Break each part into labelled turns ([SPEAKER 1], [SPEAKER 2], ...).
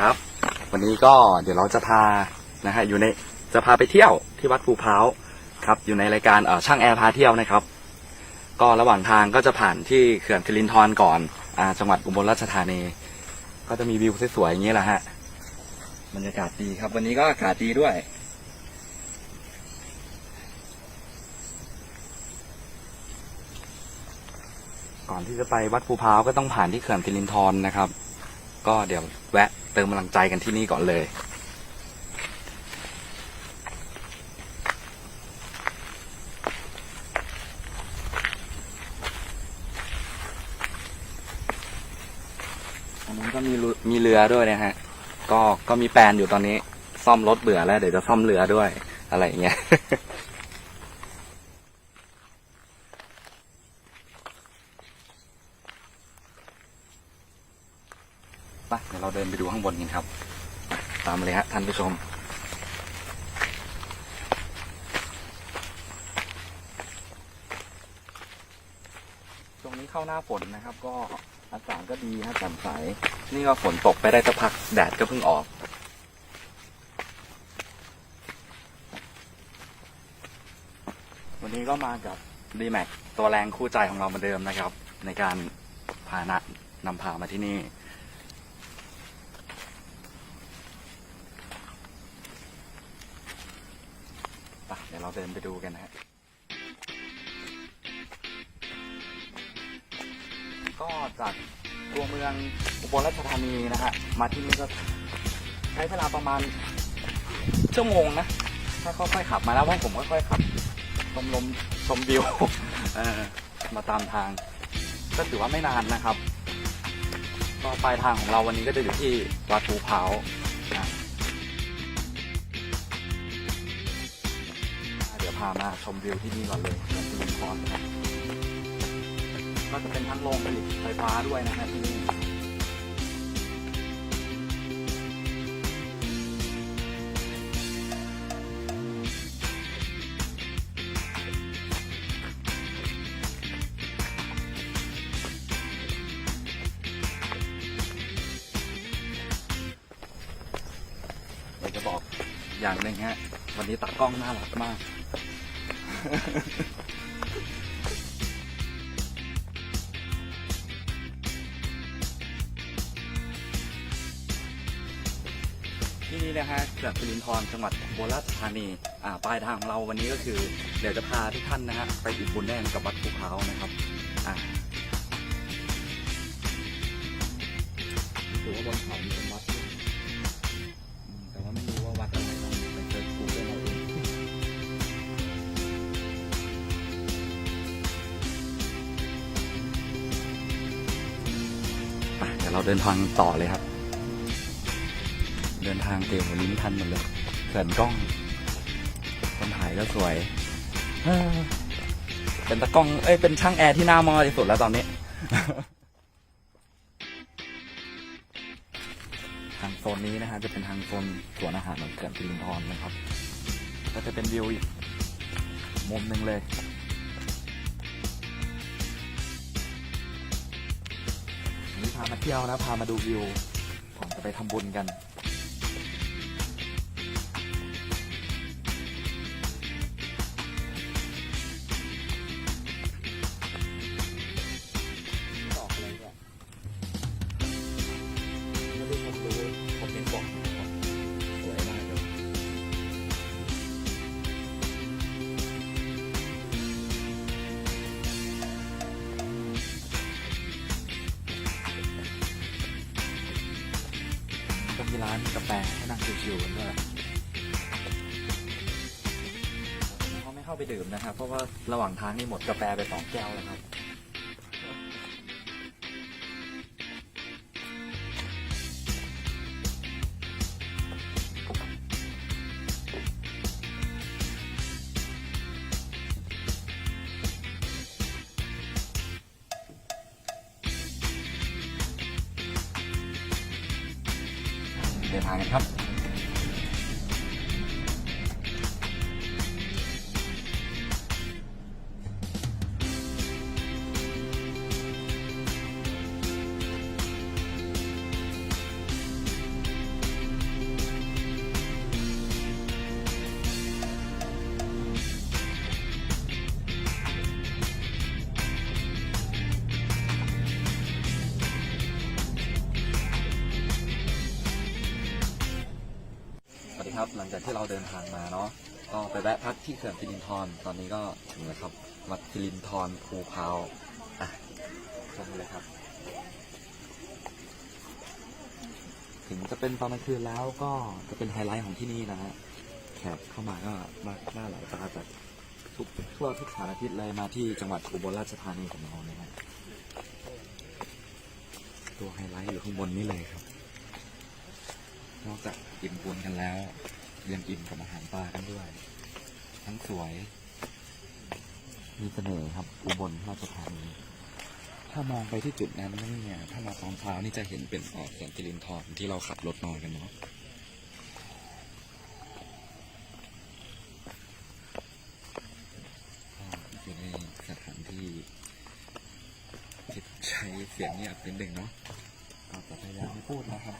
[SPEAKER 1] ครับ วันนี้ก็เดี๋ยวเราจะพานะฮะอยู่ในจะพาไปเที่ยวที่วัดภูเพร้าครับอยู่ในรายการเอ่อช่างแอร์พาเที่ยวนะครับ ก็ระหว่างทางก็จะผ่านที่เขื่อนสิรินธรก่อนอ่าจังหวัดอุบลราชธานี ก็จะมีวิวสวยๆอย่างนี้แหละฮะบรรยากาศดีครับ วันนี้ก็อากาศดีด้วย ก่อนที่จะไปวัดภูเพร้าก็ต้องผ่านที่เขื่อนสิรินธรนะครับ ก็เดี๋ยวแวะ ติมกำลังใจกันที่นี่ก่อนเลย อันนั้นก็มีเรือมีเรือด้วยนะฮะ ก็ก็มีแปลนอยู่ตอนนี้ ซ่อมรถเบื่อแล้ว เดี๋ยวจะซ่อมเรือด้วยอะไรอย่างเงี้ย ไปเดี๋ยวเราเดินไปดูข้างบนกันครับ ตามมาเลยฮะท่านผู้ชม ตรงนี้เข้าหน้าฝนนะครับ ก็อากาศก็ดีฮะแจ่มใส นี่ก็ฝนตกไปได้สักพักแดดก็เพิ่งออกวันนี้ก็มากับ d m a x ตัวแรงคู่ใจของเราเหมือนเดิมนะครับ ในการพานะนำพามาที่นี่ ไปเดี๋ยวเราเดินไปดูกันนะฮะก็จากตัวเมืองอุบลราชธานีนะฮะมาที่นี่ก็ใช้เวลาประมาณชั่วโมงนะ ถ้าค่อยๆขับมาแล้วเพราผมค่อยๆขับชมลมชมวิวมาตามทาง ก็ถือว่าไม่นานนะครับ ก็ปลายทางของเราวันนี้ก็จะอยู่ที่วัดภูเพร้านะ พามาชมวิวที่นี่ก่อนเลยเขื่อนสิรินนะก็จะเป็นทั้งโรงผลิตไฟฟ้าด้วยนะฮะที่นี่อยากจะบอกอย่างหนึ่งฮะ วันนี้ตากล้องน่ารักมาก ที่นี่นะฮะเขื่อนสิรินทรจังหวัดอุบลราชธานีอ่าปลายทางของเราวันนี้ก็คือ เดี๋ยวจะพาทุกท่านนะฮะไปอิ่มบุญแน่นกับวัดภูเขานะครับอ่า เดินทางต่อเลยครับ เดินทางเตียวลิ้นทันหมดเลยเขินกล้อง คนถ่ายก็สวย เป็นตะกล้อง เอ้ย เป็นช่างแอร์ที่หน้ามอที่สุดแล้วตอนนี้ ทางโซนนี้นะฮะ จะเป็นทางโซนสวนอาหารของเขื่อนสิรินธรนะครับ ก็จะเป็นวิวอีกมุมหนึ่งเลย พามาเที่ยวนะพามาดูวิวก่อนจะไปทำบุญกัน ร้านกาแฟให้นั่งชิวๆกันด้วยเขาไม่เข้าไปดื่มนะครับ เพราะว่าระหว่างทางนี่หมดกาแฟไปสองแก้วแล้วครับากันครับ
[SPEAKER 2] ครับ หลังจากที่เราเดินทางมาเนาะก็ไปแวะพักที่เขื่อนสิรินธรตอนนี้ก็ถึงแล้วครับวัดสิรินธรภูพาวอะชมเลยครับ ถึงจะเป็นตอนกลางคืนแล้วก็จะเป็นไฮไลท์ของที่นี่นะฮะแขกเข้ามาก็มาหน้าหลายตาจากทุกทั่วทุกสารทิศเลยมาที่จังหวัดอุบลราชธานีของเราเลยนะตัวไฮไลท์อยู่ข้างบนนี่เลยครับ นอกจากอิ่มบุญกันแล้ว ยังอิ่มกับอาหารปลากันด้วย ทั้งสวย มีเสน่ห์ครับอุบลราชธานีถ้ามองไปที่จุดนั้นเนี่ยถ้ามาตอนเช้านี่จะเห็นเป็นออกแสงกิรินทรที่เราขับรถนอนกันเนาะอยู่ในสถานที่ที่ใช้เสียงเงียบนิดหนึ่งเนาะเราจะพยายามไม่พูดนะครับ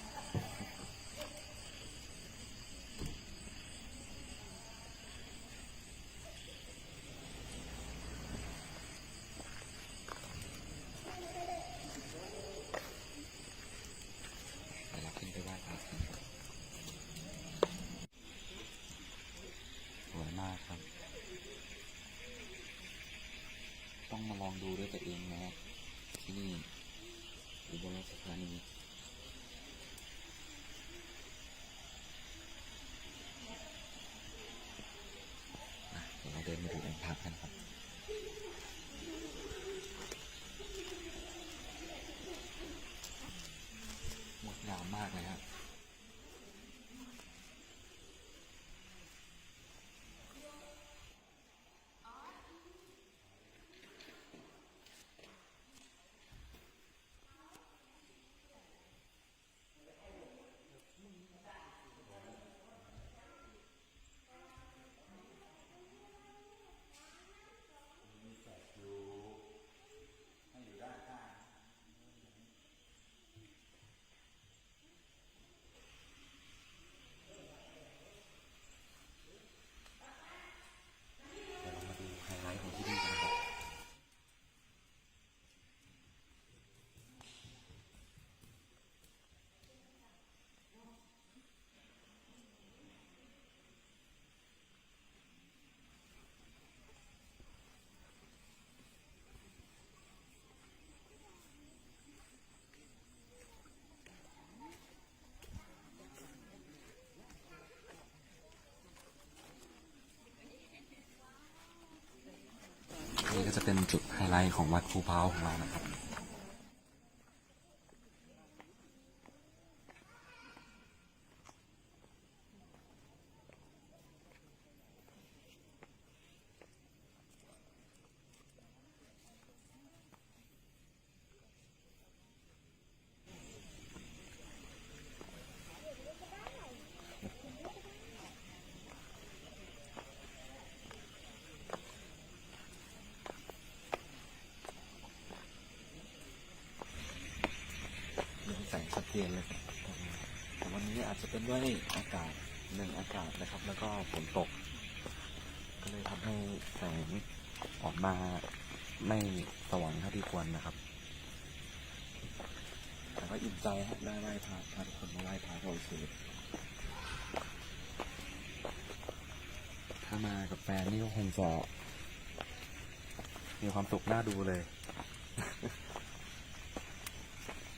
[SPEAKER 2] ของวัดภูเพาของเรานะครับ เรื่องแสงชัดเจนเลยครับแต่วันนี้อาจจะเป็นด้วยอากาศหนึ่งอากาศนะครับ แล้วก็ฝนตก ก็เลยทำให้แสงออกมาไม่สว่างเท่าที่ควรนะครับแต่ก็อิ่มใจครับได้ไหว้พระพาทุกคนมาไหว้พระก็โอเคถ้ามากับแฟนนี่ก็คงจะมีความสุขน่าดูเลย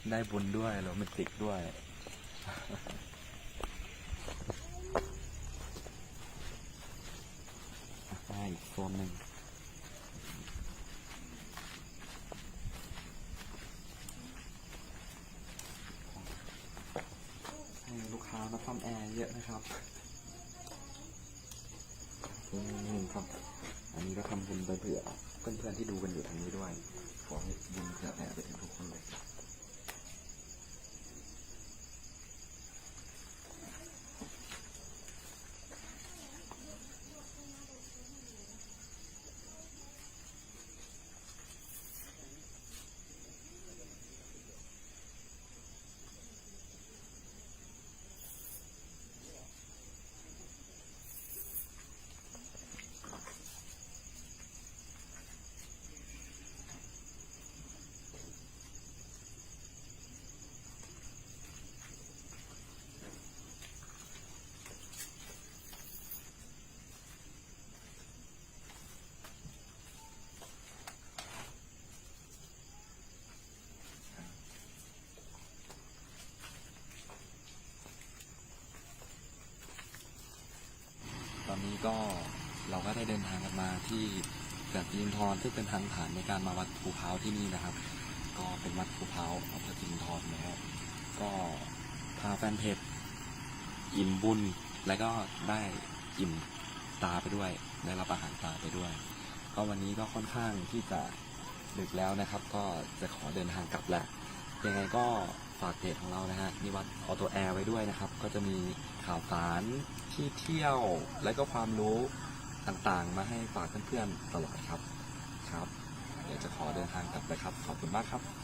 [SPEAKER 2] ได้บุญด้วยโรแมนติกด้วยได้อีกโซนหนึ่งให้ลูกค้ามาซ่อมแอร์เยอะนะครับนี่ครับ อันนี้ก็ทำบุญไปเผื่อเพื่อนๆที่ดูกันอยู่ทางนี้ด้วย ขอให้บุญเผื่อแผ่ไปถึงทุกคนเลย ก็เราก็ได้เดินทางกันมาที่แบบยินทรซึ่งเป็นทางผ่านในการมาวัดภูเพาที่นี่นะครับ ก็เป็นวัดภูเพาอำเภอจินทรนะครับก็พาแฟนเพจอิ่มบุญ และก็ได้อิ่มตาไปด้วย ได้รับอาหารตาไปด้วย ก็วันนี้ก็ค่อนข้างที่จะดึกแล้วนะครับ ก็จะขอเดินทางกลับแหละยังไงก็ ฝากเพจของเรานะฮะนิวัดออโตแอร์ไว้ด้วยนะครับ ก็จะมีข่าวสารที่เที่ยวและก็ความรู้ต่างๆ มาให้ฝากเพื่อนๆตลอดครับครับ เดี๋ยวจะขอเดินทางกลับเลยครับ ขอบคุณมากครับ